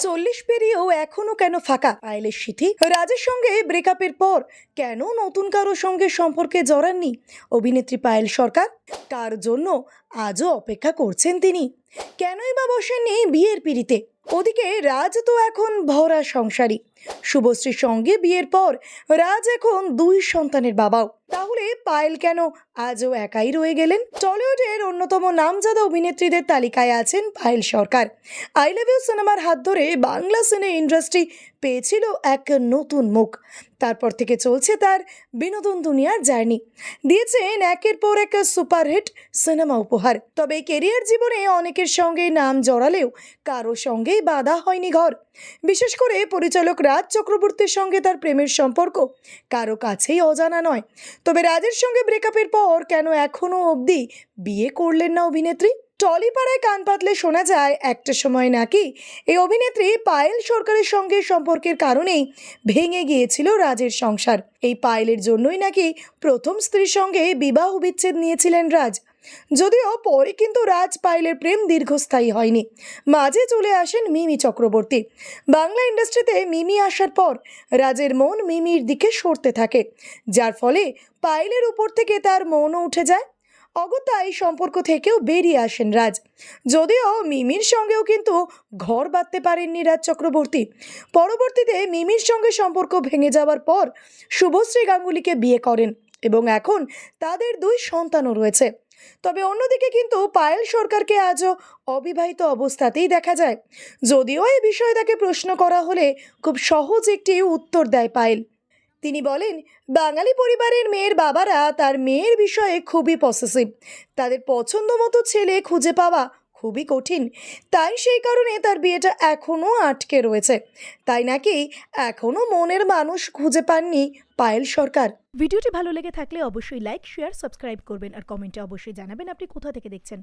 চল্লিশ পেরিয়েও এখনও কেন ফাঁকা? পায়েলের সিথি রাজের সঙ্গে ব্রেকআপের পর কেন নতুন কারও সঙ্গে সম্পর্কে জড়াননি? অভিনেত্রী পায়েল সরকার তার জন্য আজও অপেক্ষা করছেন তিনি? কেনই বা বসেননি বিয়ের পিড়িতে? ওদিকে রাজ তো এখন ভরা সংসারী। শুভশ্রীর সঙ্গে বিয়ের পর রাজ এখন দুই সন্তানের বাবাও। পায়েল কেন? আজও একাই রয়ে গেলেন। টলিউডের অন্যতম নামজাদা অভিনেত্রীদের তালিকায় আছেন Payel Sarkar. I love you সিনেমার হাত ধরে বাংলা সিনে ইন্ডাস্ট্রি পেয়েছিল এক নতুন মুখ। তারপর থেকে চলছে তার বিনোদন দুনিয়ার জার্নি। দিয়েছেন একের পর এক সুপারহিট সিনেমা উপহার। তবে কেরিয়ার জীবনে অনেকের সঙ্গে নাম জড়ালেও কারও সঙ্গেই বাধা হয়নি ঘর। বিশেষ করে পরিচালক রাজ চক্রবর্তীর সঙ্গে তার প্রেমের সম্পর্ক কারও কাছেই অজানা নয়। তবে রাজের সঙ্গে ব্রেকআপের পর কেন এখনও অবধি বিয়ে করলেন না অভিনেত্রী? টলিপাড়ায় কান পাতলে শোনা যায়, একটা সময় নাকি এই অভিনেত্রী পায়েল সরকারের সঙ্গে সম্পর্কের কারণেই ভেঙে গিয়েছিল রাজের সংসার। এই পায়েলের জন্যই নাকি প্রথম স্ত্রীর সঙ্গে বিবাহ বিচ্ছেদ নিয়েছিলেন রাজ। যদিও পরে কিন্তু রাজ পায়েলের প্রেম দীর্ঘস্থায়ী হয়নি। মাঝে চলে আসেন মিমি চক্রবর্তী। বাংলা ইন্ডাস্ট্রিতে মিমি আসার পর রাজের মন মিমির দিকে সরতে থাকে। যার ফলে পায়েলের উপর থেকে তার মনও উঠে যায়। অগত্যা এই সম্পর্ক থেকেও বেরিয়ে আসেন রাজ। যদিও মিমির সঙ্গেও কিন্তু ঘর বাঁধতে পারেননি রাজ চক্রবর্তী। পরবর্তীতে মিমির সঙ্গে সম্পর্ক ভেঙে যাওয়ার পর শুভশ্রী গাঙ্গুলিকে বিয়ে করেন এবং এখন তাদের দুই সন্তানও রয়েছে। তবে অন্যদিকে কিন্তু পায়েল সরকারকে আজও অবিবাহিত অবস্থাতেই দেখা যায়। যদিও এই বিষয়ে তাকে প্রশ্ন করা হলে খুব সহজ একটি উত্তর দেয় পায়েল। তিনি বলেন, বাঙালি পরিবারের মেয়ের বাবারা তার মেয়ের বিষয়ে খুবই পসেসিভ তাদের পছন্দ মতো ছেলে খুঁজে পাওয়া খুবই কঠিন। তাই সেই কারণে তার বিয়েটা এখনও আটকে রয়েছে। তাই নাকি এখনও মনের মানুষ খুঁজে পাননি পায়েল সরকার। ভিডিওটি ভালো লেগে থাকলে অবশ্যই লাইক, শেয়ার, সাবস্ক্রাইব করবেন আর কমেন্টে অবশ্যই জানাবেন আপনি কোথা থেকে দেখছেন।